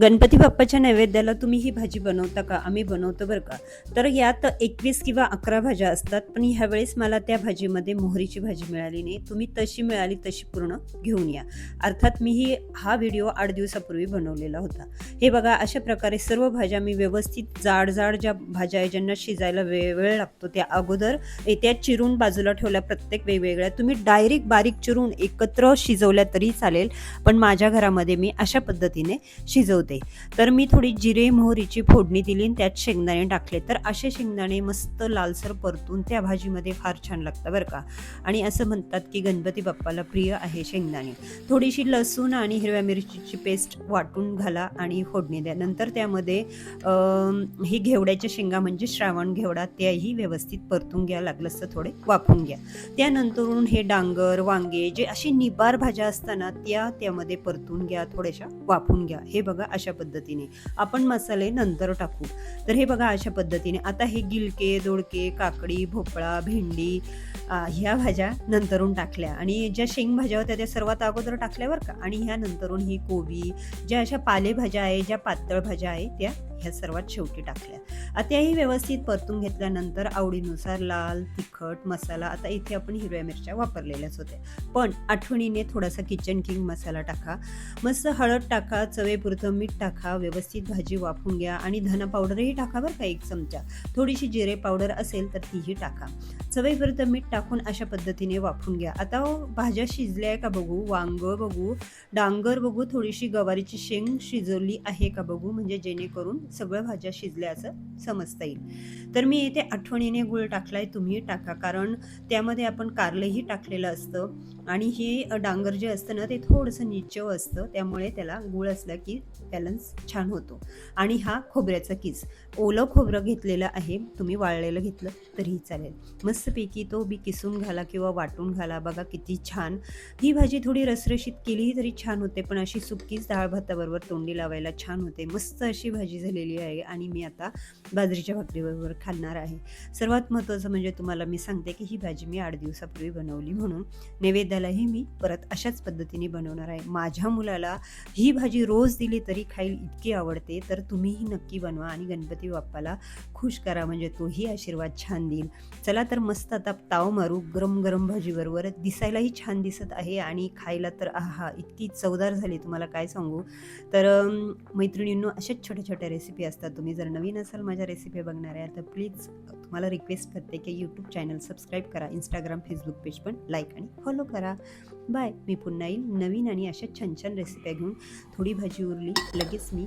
गणपती बाप्पाच्या नैवेद्याला तुम्ही ही भाजी बनवता का? आम्ही बनवतो बरं का? तर यात एकवीस किंवा अकरा भाज्या असतात पण ह्यावेळेस मला त्या भाजीमध्ये मोहरीची भाजी मिळाली नाही. तुम्ही तशी मिळाली तशी पूर्ण घेऊन या. अर्थात मी ही हा व्हिडिओ आठ दिवसापूर्वी बनवलेला होता. हे बघा अशा प्रकारे सर्व भाज्या मी व्यवस्थित जाड जाड ज्या भाज्या आहे ज्यांना शिजायला वेळ वेळ लागतो त्या अगोदर त्या चिरून बाजूला ठेवल्या प्रत्येक वेगवेगळ्या. तुम्ही डायरेक्ट बारीक चिरून एकत्र शिजवल्या तरी चालेल पण माझ्या घरामध्ये मी अशा पद्धतीने शिजवते. तर मी थोडी जिरे मोहरीची फोडणी दिली आणि त्यात शेंगदाणे टाकले. तर असे शेंगदाणे मस्त लालसर परतून त्या भाजीमध्ये फार छान लागतं बरं का. आणि असं म्हणतात की गणपती बाप्पाला प्रिय आहे शेंगदाणे. थोडीशी लसूण आणि हिरव्या मिरचीची पेस्ट वाटून घाला आणि फोडणी द्या. नंतर त्यामध्ये ही घेवड्याच्या शेंगा म्हणजे श्रावण घेवडा त्याही व्यवस्थित परतून घ्या. लागलं तर थोडे वाफून घ्या. त्यानंतरून हे डांगर वांगे जे अशी निबार भाज्या असताना त्या त्यामध्ये परतून घ्या थोड्याशा वाफून घ्या. हे बघा अशा पद्धतीने. आपण मसाले नंतर टाकू. तर हे बघा अशा पद्धतीने. आता हे गिलके दोडके काकडी भोपळा भेंडी ह्या भाज्या नंतरून टाकल्या. आणि ज्या शेंगभाज्या होत्या त्या सर्वात अगोदर टाकल्या का. आणि ह्या नंतरून ही कोबी ज्या अशा पालेभाज्या आहे ज्या पातळ भाज्या आहे त्या ह्या सर्वात शेवटी टाकल्या. त्याही व्यवस्थित परतून घेतल्यानंतर आवडीनुसार लाल तिखट मसाला आता इथे आपण हिरव्या मिरच्या वापरलेल्याच होत्या. पण आठवणीने थोडासा किचन किंग मसाला टाका. मस्त हळद टाका चवेपुरतं मीठ टाका व्यवस्थित भाजी वाफून घ्या आणि धना पावडरही टाका बरं का एक चमचा. थोडीशी जिरे पावडर असेल तर तीही टाका. चवेपुरतं मीठ टाकून अशा पद्धतीने वाफून घ्या. आता भाज्या शिजल्या आहे का बघू? वांग बघू? डांगर बघू? थोडीशी गवारीची शेंग शिजवली आहे का बघू? म्हणजे जेणेकरून सगळं भाज्या शिजल्या असं समजता येईल. तर मी इथे आठवणीने गुळ टाकलाय तुम्ही टाका. कारण त्यामध्ये आपण कारलंही टाकलेलं असतं आणि हे डांगर जे असतं ना ते थोडंसं निचव असतं. त्यामुळे त्याला गुळ असला की बॅलन्स छान होतो. आणि हा खोबऱ्याचा किस. ओलं खोबरं घेतलेलं आहे. तुम्ही वाळलेलं घेतलं तरीही चालेल. मस्तपैकी तो बी किसून घाला किंवा वाटून घाला. बघा किती छान. ही भाजी थोडी रसरशीत केलीही तरी छान होते. पण अशी सुकीच डाळ भाताबरोबर तोंडी लावायला छान होते. मस्त अशी भाजी केलेली आहे आणि मी आता बाजरीच्या भाकरीबरोबर खाणार आहे. सर्वात महत्त्वाचं म्हणजे तुम्हाला मी सांगते की ही भाजी मी आठ दिवसापूर्वी बनवली म्हणून नैवेद्यालाही मी परत अशाच पद्धतीने बनवणार आहे. माझ्या मुलाला ही भाजी रोज दिली तरी खाईल इतकी आवडते तर तुम्हीही नक्की बनवा आणि गणपती बाप्पाला खुश करा म्हणजे तोही आशीर्वाद छान देईल. चला तर मस्त आता ताव मारू गरम गरम भाजीबरोबर. दिसायलाही छान दिसत आहे आणि खायला तर आहा इतकी चवदार झाली तुम्हाला काय सांगू? तर मैत्रिणींनो अशाच छोट्या छोट्या रेसिपी रेसिपी असतात तुम्ही जर नवीन असाल माझ्या रेसिपी बघणार तर प्लीज तुम्हाला रिक्वेस्ट करते की यूट्यूब चॅनल सबस्क्राईब करा. इंस्टाग्राम फेसबुक पेज पण लाईक आणि फॉलो करा. बाय मी पुन्हा येईल नवीन आणि अशा छान छान रेसिप्या घेऊन. थोडी भाजी उरली लगेच मी